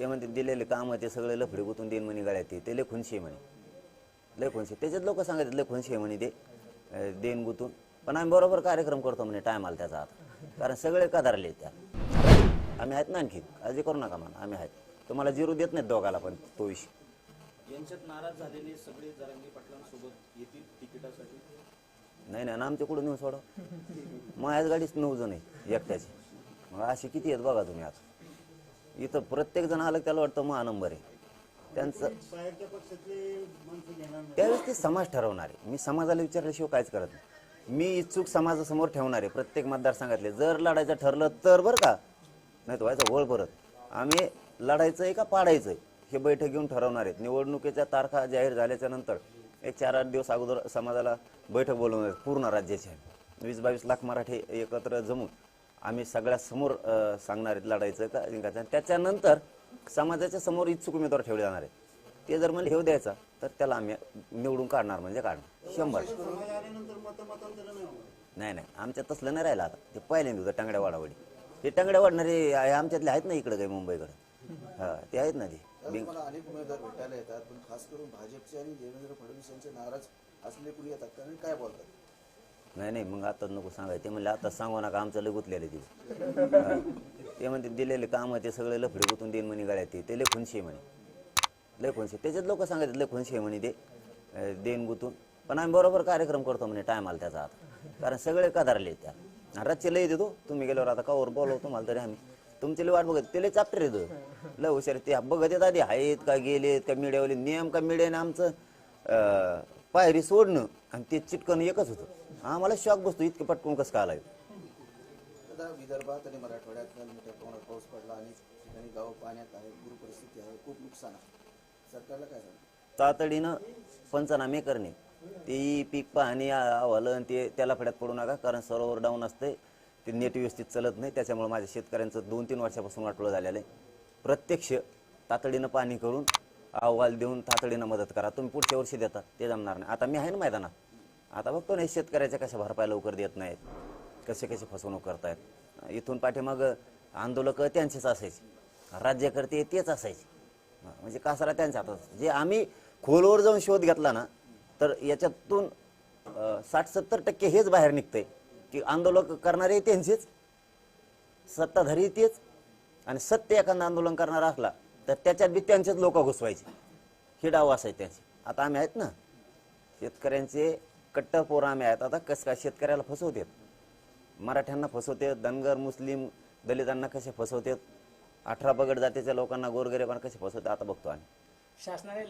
ते म्हणते दिलेले काम ते सगळे लफडे गुतून देईन म्हणे गळ्यात ते. लय खुनशी आहे म्हणे. लय खुनशी त्याच्यात लोक सांगतात लय खुनशी आहे म्हणे ते. अं, देईन गुतून. पण आम्ही बरोबर कार्यक्रम करतो म्हणे टाइम आला त्याचा आता. कारण सगळे कदारले त्या आम्ही आहेत ना आणखी? काळजी करू नका म्हणा. आम्ही आहेत. तुम्हाला जिरू देत नाहीत दोघाला पण तो विषय. यांच्यात नाराज झालेले सगळे जरांगी पाटलांसोबत येतील तिकिटासाठी? नाही नाही आमच्याकडून नेऊन सोडा? माझ्याच गाडीच नऊ जण आहे एकट्याचे. मग असे किती आहेत बघा तुम्ही आता? इथं प्रत्येक जण आलं त्याला वाटतं मग नंबर आहे. त्यांचं त्यावेळेस ते समाज ठरवणार. आहे मी समाजाला विचारल्याशिवाय काहीच करत नाही. मी इच्छुक समाजासमोर ठेवणार आहे प्रत्येक मतदारसंघातले. जर लढायचं ठरलं तर बरं का. नाही तर व्हायचं होळ परत. आम्ही लढायचं आहे का पाडायचं आहे? हे बैठक घेऊन ठरवणार. आहेत निवडणुकीच्या तारखा जाहीर झाल्याच्यानंतर एक चार आठ दिवस अगोदर समाजाला बैठक बोलवणार पूर्ण राज्याची. वीस बावीस लाख मराठी एकत्र जमून. आम्ही सगळ्या समोर सांगणार आहेत लढायचं का जिंकायचं. त्याच्यानंतर समाजाच्या समोर इच्छुक उमेदवार ठेवले जाणार आहेत. ते जर मला हेव द्यायचा तर त्याला आम्ही निवडून काढणार म्हणजे काढणार. शंभर. नाही नाही. आमच्यात तसलं नाही राहिलं आता. ते पहिल्यांदा होतं टांगड्या वाडावडी. ते टांगड्या वाढणारे आमच्यातले आहेत ना इकडे काही मुंबईकडे. हा ते आहेत ना ते. अनेक उमेदवार भेटायला येतात पण खास करून भाजपचे आणि देवेंद्र फडणवीस यांचे नाराज असलेले कुणी येतात. कारण काय बोलतात? नाही नाही मग आता नको सांगायचं. ते म्हणले आता सांगू नका आमचं लय गुतलेलं आहे ते. म्हणते दिलेले काम ते सगळे लफडे गुतून देईन म्हणे गाड्या ते. लय खुनशी आहे म्हणे. लय खुनशी त्याच्यात लोक सांगायचे लय खुनशी आहे म्हणे ते. देईन गुतून. पण आम्ही बरोबर कार्यक्रम करतो म्हणे टायमाला आला त्याचा आता. कारण सगळे कदारले त्या. रातचे लय देतो. तुम्ही गेल्यावर आता कावर बोलव तुम्हाला तरी आम्ही. तुमची लय वाट बघत ते लय चापटे रे लय हुशार ते बघत येत आधी आहेत का गेलेत का मीडियावाले नियम का मीडियाने आमचं. पायरी सोडणं आणि ते चिटकन एकच होतं. आम्हाला शॉक बसतो इतकं पटकून कसं का आलाय? आता विदर्भात आणि मराठवाड्यात काल मोठ्या प्रमाणात पाऊस पडला अनेक ठिकाणी गावं पाण्यात आहे पूर परिस्थिती आहे खूप नुकसान आहे. सरकारला काय तातडीनं पंचनामे करणे. ते पीक पाहणी अहवाल आणि ते त्याला फड्यात पडू नका कारण सर्व्हर डाऊन असते ते नेट व्यवस्थित चालत नाही त्याच्यामुळे माझ्या शेतकऱ्यांचं दोन तीन वर्षापासून वाटोळं झालेलं आहे. प्रत्यक्ष तातडीनं पाणी करून अहवाल देऊन तातडीनं मदत करा. तुम्ही पुढच्या वर्षी देता ते जमणार नाही. आता मी आहे ना मैदानात. आता बघतो ना शेतकऱ्याच्या कशा भरपाई लवकर देत नाहीत. कसे कसे फसवणूक करतायत. इथून पाठीमाग आंदोलक त्यांचेच असायचे. राज्यकर्ते तेच असायचे. म्हणजे कासारा त्यांच्या हातात जे आम्ही खोलवर जाऊन शोध घेतला ना तर याच्यातून साठ सत्तर टक्के हेच बाहेर निघतंय. की आंदोलक करणारे त्यांचेच सत्ताधारी तेच आणि सत्य एखादा आंदोलन करणारा असला तर त्याच्यात बी त्यांचेच लोक घुसवायचे. ही डाव आहे त्यांची. आता आम्ही आहेत ना शेतकऱ्यांचे कट्टर पोरं आम्ही आहेत. आता कसं काय शेतकऱ्याला फसवतात? मराठ्यांना फसवतात धनगर मुस्लिम दलितांना कसे फसवतात? अठरा पगड जातीच्या लोकांना गोरगरिबांना कसे फसवतात? आता बघतो आम्ही. शासनाने